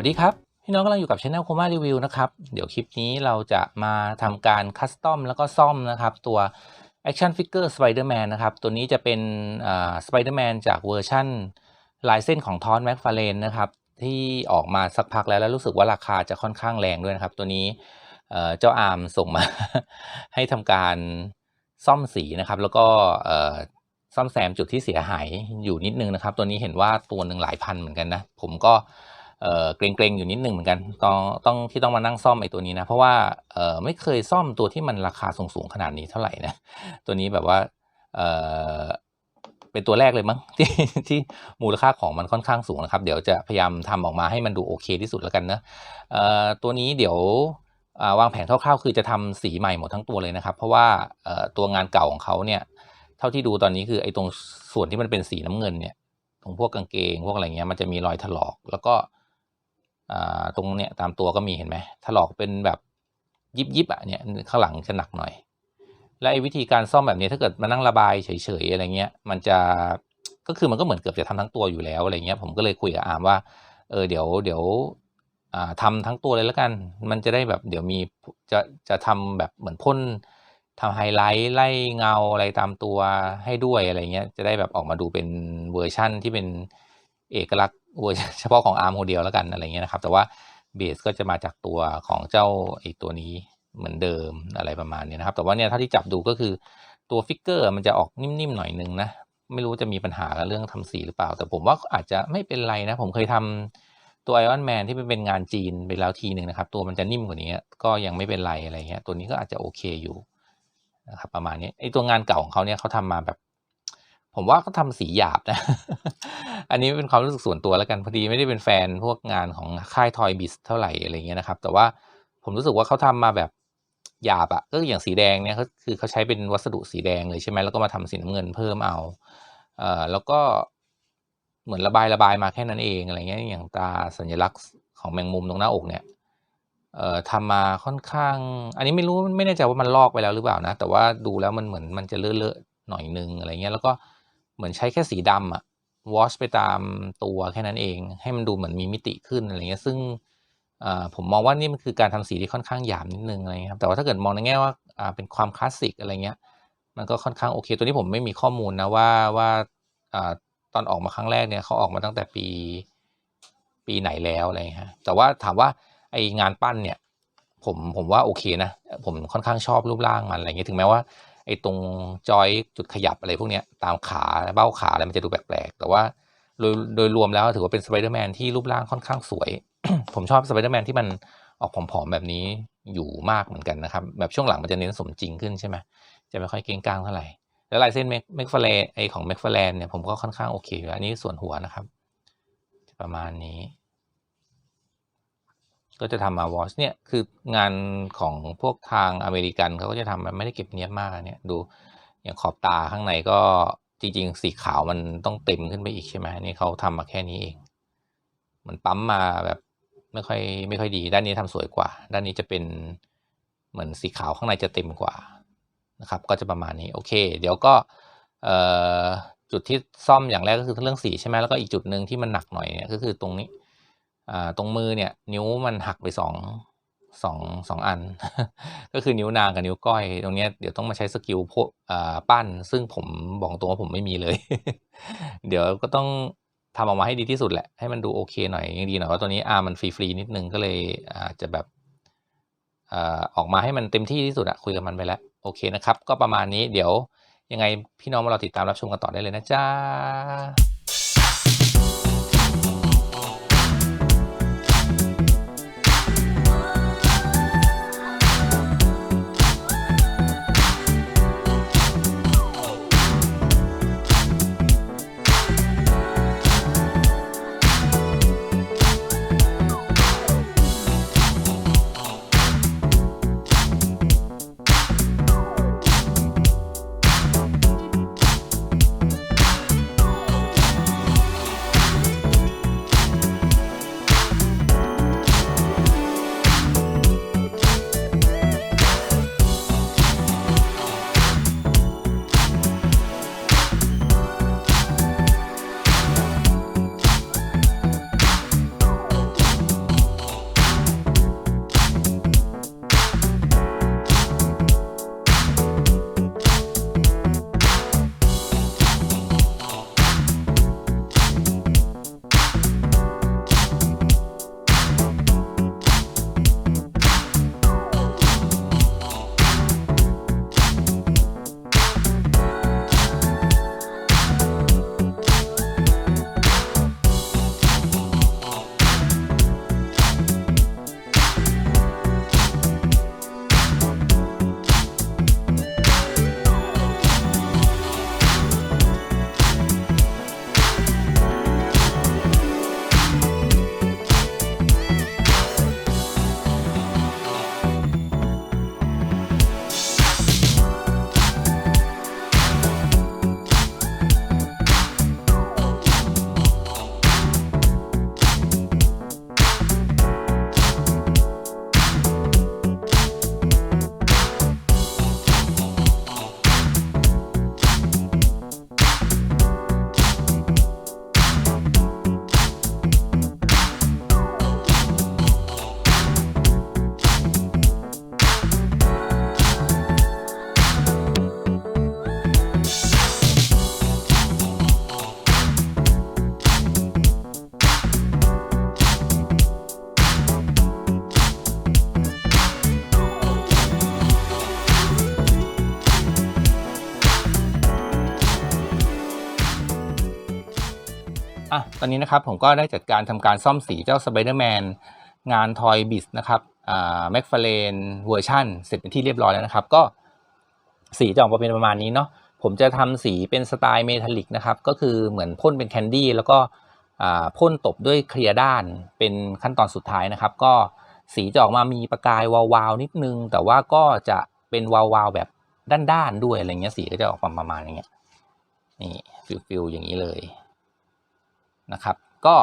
สวัสดีครับ พี่น้องกำลังอยู่กับช anel โคม่ารีวิวนะครับ เดี๋ยวคลิปนี้เราจะมาทำการคัสตอมแล้วก็ซ่อมนะครับ ตัว Action Figure Spider-Man นะครับ ตัวนี้จะเป็นอ่า Spider-Man จากเวอร์ชั่นลายเส้นของทอนแม็กฟาเลนนะครับ ที่ออกมาสักพักแล้วแล้วรู้สึกว่าราคาจะค่อนข้างแรงด้วยนะครับ ตัวนี้เจ้าอาร์มส่งมา ให้ทำการซ่อมสีนะครับ แล้วก็ซ่อมแซมจุดที่เสียหายอยู่นิดนึงนะครับ ตัวนี้เห็นว่าตัวหนึ่งหลายพันเหมือนกันนะ ผมก็ เอ่อเกรงๆอยู่นิดหนึ่งเหมือนกันต้องต้องที่ต้องมานั่งซ่อมไอ้ตัวนี้นะ เพราะว่าเออไม่เคยซ่อมตัวที่มันราคาสูงๆขนาดนี้เท่าไหร่นะตัวนี้แบบว่าเออเป็นตัวแรกเลยมั้งที่ที่มูลค่าของมันค่อนข้างสูงนะครับ เดี๋ยวจะพยายามทำออกมาให้มันดูโอเคที่สุดแล้วกันนะเออตัวนี้เดี๋ยววางแผนคร่าวๆ คือจะทำสีใหม่หมดทั้งตัวเลยนะครับ เพราะว่าตัวงานเก่าของเขาเนี่ยเท่าที่ดูตอนนี้คือไอ้ตรงส่วนที่มันเป็นสีน้ำเงินเนี่ยตรงพวกกางเกงพวกอะไรเงี้ยมันจะมีรอยถลอกแล้วก็ ตรงเนี้ยตามตัวก็มีเห็นไหมถลอกเป็นแบบยิบยิบอะเนี่ยข้างหลังจะหนักหน่อย และไอ้วิธีการซ่อมแบบนี้ถ้าเกิดมานั่งระบายเฉยๆอะไรเงี้ย มันจะก็คือมันก็เหมือนเกือบจะทำทั้งตัวอยู่แล้วอะไรเงี้ยผมก็เลยคุยกับอาร์มว่าเออเดี๋ยวเดี๋ยวอ่าทำทั้งตัวเลยแล้วกัน มันจะได้แบบเดี๋ยวมีจะจะทำแบบเหมือนพ่นทำไฮไลท์ไล่เงาอะไรตามตัวให้ด้วยอะไรเงี้ยจะได้แบบออกมาดูเป็นเวอร์ชั่นที่เป็นเอกลักษณ์ เวอร์ชันเฉพาะของอาร์มคนเดียวแล้วกันอะไรเงี้ยนะครับ แต่ว่าเบสก็จะมาจากตัวของเจ้าไอตัวนี้เหมือนเดิมอะไรประมาณนี้นะครับ แต่ว่าเนี่ยถ้าที่จับดูก็คือตัวฟิกเกอร์มันจะออกนิ่มๆหน่อยนึงนะ ไม่รู้จะมีปัญหากับเรื่องทำสีหรือเปล่า แต่ผมว่าอาจจะไม่เป็นไรนะ ผมเคยทำตัวไอออนแมนที่เป็นงานจีนไปแล้วทีหนึ่งนะครับ ตัวมันจะนิ่มกว่านี้ก็ยังไม่เป็นไรอะไรเงี้ยตัวนี้ก็อาจจะโอเคอยู่นะครับประมาณนี้ไอตัวงานเก่าของเขาเนี่ยเขาทำมาแบบ ผมว่าเขาทำสีหยาบนะ อันนี้เป็นความรู้สึกส่วนตัวแล้วกันพอดีไม่ได้เป็นแฟนพวกงานของค่ายทอยบิสเท่าไหร่อะไรเงี้ยนะครับ แต่ว่าผมรู้สึกว่าเขาทำมาแบบหยาบอะก็อย่างสีแดงเนี่ยเขาคือเขาใช้เป็นวัสดุสีแดงเลยใช่ไหมแล้วก็มาทำสีน้ำเงินเพิ่มเอาเอ่อแล้วก็เหมือนระบายระบายมาแค่นั้นเองอะไรเงี้ยอย่างตาสัญลักษณ์ของแมงมุมตรงหน้าอกเนี่ยเอ่อทำมาค่อนข้าง อันนี้ไม่รู้ไม่แน่ใจว่ามันลอกไปแล้วหรือเปล่านะ แต่ว่าดูแล้วมันเหมือนมันจะเลอะๆหน่อยนึงอะไรเงี้ยแล้วก็ เหมือนใช้แค่สีดำอะวอชไปตามตัวแค่นั้นเอง ให้มันดูเหมือนมีมิติขึ้นอะไรเงี้ยซึ่งผมมองว่านี่มันคือการทำสีที่ค่อนข้างหยาบนิดนึงอะไรครับแต่ว่าถ้าเกิดมองในแง่ว่าเป็นความคลาสสิกอะไรเงี้ยมันก็ค่อนข้างโอเค ตัวนี้ผมไม่มีข้อมูลนะว่าว่าตอนออกมาครั้งแรกเนี่ยเขาออกมาตั้งแต่ปีปีไหนแล้วอะไรฮะแต่ว่าถามว่าไองานปั้นเนี่ยผมผมว่าโอเคนะ ผมค่อนข้างชอบรูปร่างมันอะไรเงี้ยถึงแม้ว่า ไอ้ตรงจอยจุดขยับอะไรพวกเนี้ยตามขาเบ้าขาอะไรมันจะดูแปลกๆแต่ว่าโดยโดยรวมแล้วถือว่าเป็นสไปเดอร์แมนที่รูปร่างค่อนข้างสวย ผมชอบสไปเดอร์แมนที่มันออกผอมๆแบบนี้อยู่มากเหมือนกันนะครับ แบบช่วงหลังมันจะเน้นสมจริงขึ้นใช่ไหมจะไม่ค่อยเก้งก้างเท่าไหร่ แล้วลายเส้นแม็กแม็กฟาแลนไอของแม็กฟาแลนเนี่ยผมก็ค่อนข้างโอเคอยู่อันนี้ส่วนหัวนะครับ ประมาณนี้ ก็จะทำมาวอชเนี่ยคืองานของพวกทางอเมริกันเขาก็จะทำมันไม่ได้เก็บเนี้ยบมากเนี่ยดูอย่างขอบตาข้างในก็จริงๆ สีขาวมันต้องเต็มขึ้นไปอีกใช่ไหมนี่เขาทำมาแค่นี้เอง มันปั๊มมาแบบไม่ค่อยไม่ค่อยดีด้านนี้ทำสวยกว่า ด้านนี้จะเป็นเหมือนสีขาวข้างในจะเต็มกว่านะครับก็จะประมาณนี้โอเค เดี๋ยวก็จุดที่ซ่อมอย่างแรกก็คือเรื่องสีใช่ไหมแล้วก็อีกจุดหนึ่งที่มันหนักหน่อยเนี่ยก็คือตรงนี้ ตรงมือเนี่ยนิ้วมันหักไปสองสองสองอัน ก็คือนิ้วนางกับนิ้วก้อย ตรงเนี้ยเดี๋ยวต้องมาใช้สกิลพวกปั้น ซึ่งผมบอกตรงว่าผมไม่มีเลย เดี๋ยวก็ต้องทำออกมาให้ดีที่สุดแหละ ให้มันดูโอเคหน่อยยังดีหน่อยว่าตัวนี้อาร์มันฟรีๆนิดนึงก็เลยอาจจะแบบออกมาให้มันเต็มที่ที่สุดอะคุยกับมันไปแล้วโอเคนะครับ ก็ประมาณนี้เดี๋ยวยังไงพี่น้องมาเราติดตามรับชมกันต่อได้เลยนะจ๊ะ ตอนนี้นะครับผมก็ได้จัดการทำการซ่อมสีเจ้า Spider-Man งาน Toy Biz นะครับอ่า McFarlane เวอร์ชันเสร็จเป็นที่เรียบร้อยแล้วนะครับ ก็สีจะออกมาเป็นประมาณนี้เนาะผมจะทำสีเป็นสไตล์เมทัลลิกนะครับ ก็คือเหมือนพ่นเป็นแคนดี้แล้วก็พ่นตบด้วยเคลียร์ด้านเป็นขั้นตอนสุดท้ายนะครับ ก็สีจะออกมามีประกายวาวๆนิดนึง แต่ว่าก็จะเป็นวาวๆแบบด้านๆด้วยอะไรเงี้ยสีก็จะออกมาประมาณอย่างเงี้ยนี่ฟิลๆอย่างนี้เลย นะครับ ก็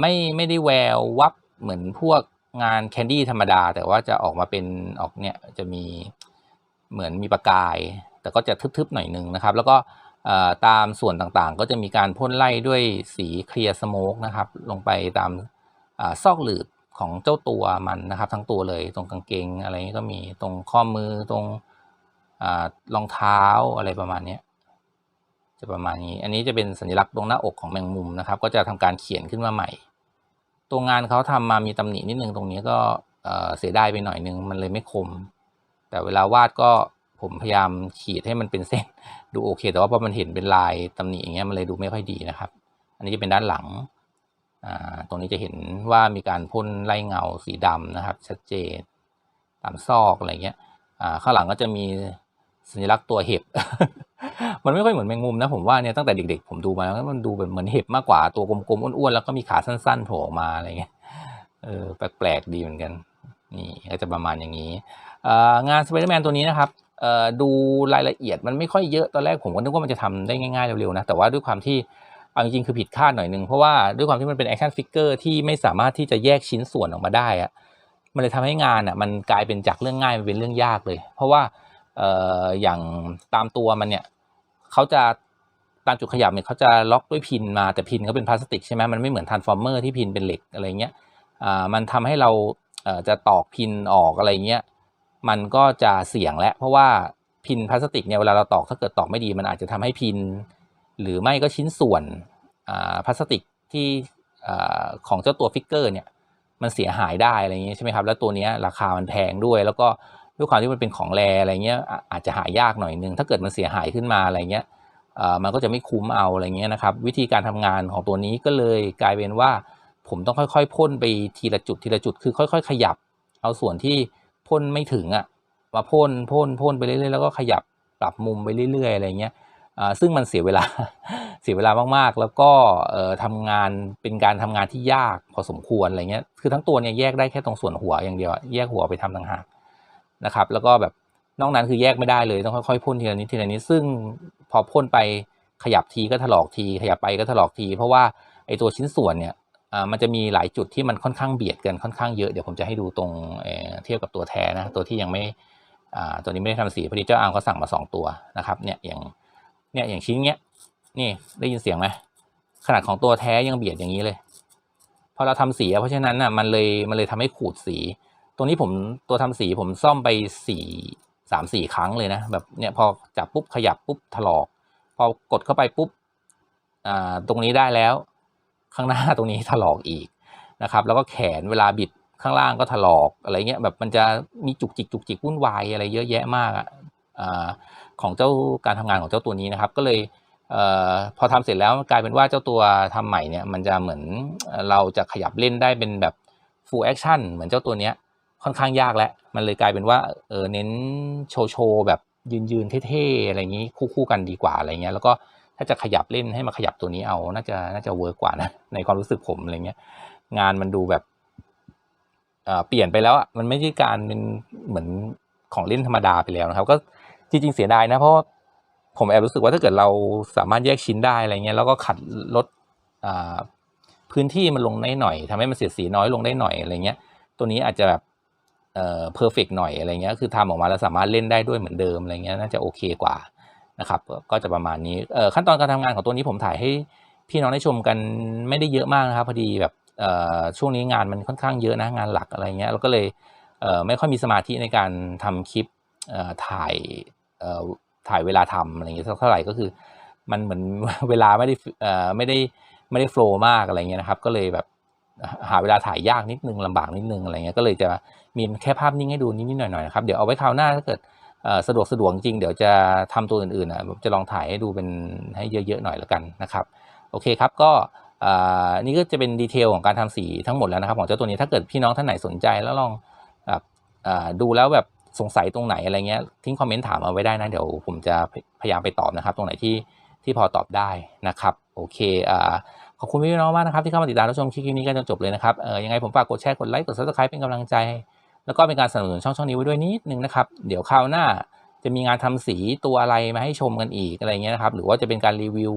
ไม่ไม่ได้แวววับเหมือนพวกงานแคนดี้ธรรมดา แต่ว่าจะออกมาเป็นออกเนี่ยจะมีเหมือนมีประกาย แต่ก็จะทึบๆหน่อยนึงนะครับ แล้วก็ตามส่วนต่างๆ ก็จะมีการพ่นไล่ด้วยสีเคลียร์สโมกนะครับ ลงไปตามอซอกหลืบของเจ้าตัวมันนะครับ ทั้งตัวเลยตรงกางเกงอะไรนี้ก็มีตรงข้อมือตรงรองเท้าอะไรประมาณนี้ จะประมาณนี้ อันนี้จะเป็นสัญลักษณ์ตรงหน้าอกของแมงมุมนะครับ ก็จะทำการเขียนขึ้นมาใหม่ ตัวงานเขาทำมามีตำหนินิดนึงตรงนี้ก็เเสียดายไปหน่อยนึงมันเลยไม่คม แต่เวลาวาดก็ผมพยายามขีดให้มันเป็นเส้นดูโอเค แต่ว่าพอมันเห็นเป็นลายตำหนิอย่างเงี้ยมันเลยดูไม่ค่อยดีนะครับ อันนี้จะเป็นด้านหลังตรงนี้จะเห็นว่ามีการพ่นไล่เงาสีดำนะครับ ชัดเจนตามซอกอะไรเงี้ยข้างหลังก็จะมี สัญลักษณ์ตัวเห็บ มันไม่ค่อยเหมือนแมงมุมนะผมว่าเนี่ยตั้งแต่เด็กๆ ผมดูมาแล้วมันดูแบบเหมือนเห็บมากกว่าตัวกลมๆอ้วนๆแล้วก็มีขาสั้นๆโผล่ออกมาอะไรเงี้ยเออแปลกๆดีเหมือนกันนี่ก็จะประมาณอย่างนี้องานสไปเดอร์แมนตัวนี้นะครับดูรายละเอียดมันไม่ค่อยเยอะตอนแรกผมก็นึกว่ามันจะทำได้ง่ายๆเร็วๆนะแต่ว่าด้วยความที่เอาจริงๆคือผิดคาดหน่อยนึงเพราะว่าด้วยความที่มันเป็นแอคชั่นฟิกเกอร์ที่ไม่สามารถที่จะแยกชิ้นส่วนออกมาได้อะมันเลยทำให้งานอะมันกลายเป็นจากเรื่องง่ายมันเป็นเรื่องยากเลย เพราะว่า เอ่ออย่างตามตัวมันเนี่ยเขาจะตามจุดขยับเนี่ยเขาจะล็อกด้วยพินมาแต่พินเขาเป็นพลาสติกใช่ไหมมันไม่เหมือนทรานส์ฟอร์เมอร์ที่พินเป็นเหล็กอะไรเงี้ยอ่ามันทำให้เราเอ่อจะตอกพินออกอะไรเงี้ยมันก็จะเสี่ยงและเพราะว่าพินพลาสติกเนี่ยเวลาเราตอกถ้าเกิดตอกไม่ดีมันอาจจะทำให้พิน หรือไม่ก็ชิ้นส่วนอ่าพลาสติกที่อ่าของเจ้าตัวฟิกเกอร์เนี่ยมันเสียหายได้อะไรเงี้ยใช่ไหมครับ แล้วตัวนี้ราคามันแพงด้วย แล้วก็ ด้วยความที่มันเป็นของแรอะไรเงี้ยอาจจะหายากหน่อยนึงถ้าเกิดมันเสียหายขึ้นมาอะไรเงี้ยมันก็จะไม่คุ้มเอาอะไรเงี้ยนะครับ วิธีการทำงานของตัวนี้ก็เลยกลายเป็นว่า ผมต้องค่อยๆพ่นไปทีละจุดทีละจุดคือค่อย ๆ ขยับ เอาส่วนที่พ่นไม่ถึงอะมาพ่นพ่นพ่นไปเรื่อยๆแล้วก็ขยับปรับมุมไปเรื่อยๆอะไรเงี้ยซึ่งมันเสียเวลาเสียเวลามากๆ แล้วก็เอ่อทำงานเป็นการทำงานที่ยากพอสมควรอะไรเงี้ยคือทั้งตัวเนี่ยแยกได้แค่ตรงส่วนหัวอย่างเดียว แยกหัวไปทำต่างหาก นะครับแล้วก็แบบนอกนั้นคือแยกไม่ได้เลยต้องค่อยๆพ่นทีละนิดทีละนิดซึ่งพอพ่นไปขยับทีก็ถลอกที ขยับไปก็ถลอกที เพราะว่าไอตัวชิ้นส่วนเนี่ยมันจะมีหลายจุดที่มันค่อนข้างเบียดกันค่อนข้างเยอะเดี๋ยวผมจะให้ดูตรงเเทียบกับตัวแท้นะตัวที่ยังไม่อ่าตัวนี้ไม่ได้ทำสีพอดีเจ้าอาร์มเขาสั่งมาสองตัวนะครับเนี่ยอย่างเนี่ยอย่างชิ้นเนี้ยนี่ได้ยินเสียงไหมขนาดของตัวแท้ยังเบียดอย่างนี้เลยพอเราทำสีเพราะฉะนั้นน่ะมันเลยมันเลยทำให้ขูดสี ตรงนี้ผมตัวทำสีผมซ่อมไปสี่สามสี่ครั้งเลยนะ แบบเนี่ยพอจับปุ๊บขยับปุ๊บถลอก พอกดเข้าไปปุ๊บอ่าตรงนี้ได้แล้ว ข้างหน้าตรงนี้ถลอกอีกนะครับ แล้วก็แขนเวลาบิดข้างล่างก็ถลอกอะไรเงี้ยแบบมันจะมีจุกจิกจุกจิกวุ่นวายอะไรเยอะแยะมากอะอ่าของเจ้าการทำงานของเจ้าตัวนี้นะครับ ก็เลยเอ่อพอทำเสร็จแล้วกลายเป็นว่าเจ้าตัวทำใหม่เนี่ยมันจะเหมือนเราจะขยับเล่นได้เป็นแบบ full action เหมือนเจ้าตัวเนี้ย ค่อนข้างยากแล้ว มันเลยกลายเป็นว่าเออเน้นโชว์โชว์แบบยืนยืนๆเท่ๆอะไรอย่างนี้คู่ๆกันดีกว่าอะไรเงี้ยแล้วก็ถ้าจะขยับเล่นให้มาขยับตัวนี้เอา น่าจะน่าจะเวิร์กกว่านะในความรู้สึกผมอะไรเงี้ย งานมันดูแบบเอ่อเปลี่ยนไปแล้วอะมันไม่ใช่การเป็นเหมือนของเล่นธรรมดาไปแล้วนะครับ ก็จริง ๆ เสียดายนะเพราะผมแอบรู้สึกว่าถ้าเกิดเราสามารถแยกชิ้นได้อะไรเงี้ยแล้วก็ขัดลดอ่าพื้นที่มันลงได้หน่อยทำให้มันเสียดสีน้อยลงได้หน่อยอะไรเงี้ย ตัวนี้อาจจะแบบ เอ่อเพอร์เฟกหน่อยอะไรเงี้ยคือทำออกมาแล้วสามารถเล่นได้ด้วยเหมือนเดิมอะไรเงี้ยน่าจะโอเคกว่านะครับ ก็จะประมาณนี้เอ่อขั้นตอนการทำงานของตัวนี้ผมถ่ายให้พี่น้องได้ชมกันไม่ได้เยอะมากนะครับพอดีแบบเอ่อช่วงนี้งานมันค่อนข้างเยอะนะงานหลักอะไรเงี้ยเราก็เลยเอ่อไม่ค่อยมีสมาธิในการทำคลิปเอ่อถ่ายเอ่อถ่ายเวลาทำอะไรเงี้ยเท่าไหร่ก็คือ มันเหมือนเวลาไม่ได้เอ่อไม่ได้ไม่ได้โฟล์มากอะไรเงี้ยนะครับ ก็เลยแบบ หาเวลาถ่ายยากนิดนึงลำบากนิดนึงอะไรเงี้ยก็เลยจะมีแค่ภาพนิ่งให้ดูนิดๆหน่อยๆนะครับเดี๋ยวเอาไว้คราวหน้าถ้าเกิดสะดวกสะดวกจริงเดี๋ยวจะทำตัวอื่นๆอะจะลองถ่ายให้ดูเป็นให้เยอะๆหน่อยแล้วกันนะครับโอเคครับก็อ่านี่ก็จะเป็นดีเทลของการทำสีทั้งหมดแล้วนะครับของเจ้าตัวนี้ถ้าเกิดพี่น้องท่านไหนสนใจแล้วลองแบบอ่าดูแล้วแบบสงสัยตรงไหนอะไรเงี้ยทิ้งคอมเมนต์ถามเอาไว้ได้นะเดี๋ยวผมจะพยายามไปตอบนะครับ ตรงไหนที่ที่พอตอบได้นะครับโอเคอ่า ขอบคุณพี่น้องมากนะครับที่เข้ามาติดตามรับชมคลิปนี้กันจนจบเลยนะครับเออยังไงผมฝากกดแชร์กดไลค์กด subscribe เป็นกำลังใจ แล้วก็เป็นการสนับสนุนช่องช่องนี้ไว้ด้วยนิดนึงนะครับเดี๋ยวคราวหน้าจะมีงานทำสีตัวอะไรมาให้ชมกันอีกอะไรเงี้ยนะครับหรือว่าจะเป็นการรีวิว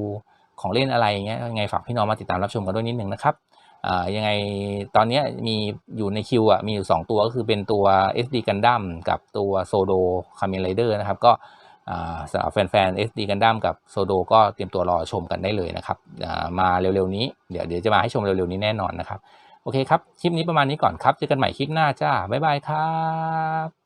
ของเล่นอะไรเงี้ยยังไงฝากพี่น้องมาติดตามรับชมกันด้วยนิดนึงนะครับอ่ายังไงตอนนี้มีอยู่ในคิวอะมีอยู่ 2 ตัวก็คือเป็นตัว SD Gundam กับตัว Sodo Kamen Rider นะครับก็ สำหรับแฟนๆ SD Gundam กับโซโดก็เตรียมตัวรอชมกันได้เลยนะครับมาเร็วๆนี้เดี๋ยวเดี๋ยวจะมาให้ชมเร็วๆนี้แน่นอนนะครับ โอเคครับ คลิปนี้ประมาณนี้ก่อนครับ เจอกันใหม่คลิปหน้าจ้า บ๊ายบายครับ